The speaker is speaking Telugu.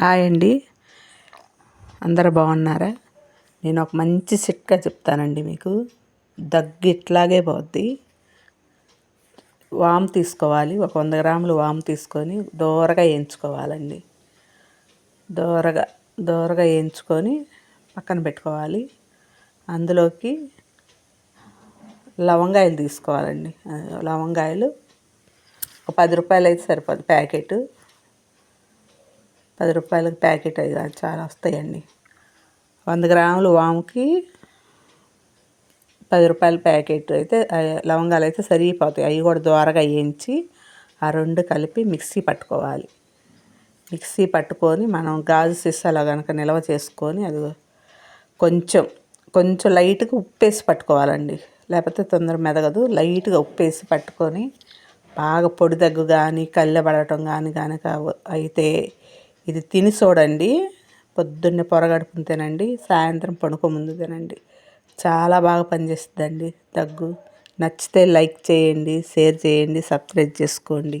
హాయ్ అండి. అందరు బాగున్నారా? నేను ఒక మంచి చిట్కా చెప్తానండి మీకు. దగ్గు ఇట్లాగే పోద్ది. వామ్ తీసుకోవాలి. ఒక వంద గ్రాములు వామ్ తీసుకొని దోరగా వేయించుకోవాలండి. దోరగా దోరగా వేయించుకొని పక్కన పెట్టుకోవాలి. అందులోకి లవంగాయలు తీసుకోవాలండి. లవంగాయలు ఒక పది రూపాయలు అయితే సరిపోదు ప్యాకెట్. పది రూపాయలకి ప్యాకెట్ అవి చాలా వస్తాయండి. వంద గ్రాములు వాముకి పది రూపాయల ప్యాకెట్ అయితే లవంగాలు అయితే సరిగిపోతాయి. అవి కూడా దోరగా వేయించి ఆ రెండు కలిపి మిక్సీ పట్టుకోవాలి. మిక్సీ పట్టుకొని మనం గాజు సీసాలో కనుక నిల్వ చేసుకొని అది కొంచెం కొంచెం లైట్గా ఉప్పేసి పట్టుకోవాలండి. లేకపోతే తొందర మెదగదు. లైట్గా ఉప్పేసి పట్టుకొని బాగా పొడి దగ్గు కానీ కళ్ళె పడటం కానీ కనుక అయితే ఇది తిని చూడండి పొద్దున్నే పొరగడుపున తినండి. సాయంత్రం పడుకో ముందు తినండి. చాలా బాగా పనిచేస్తుందండి. దగ్గు. నచ్చితే లైక్ చేయండి షేర్ చేయండి సబ్స్క్రైబ్ చేసుకోండి.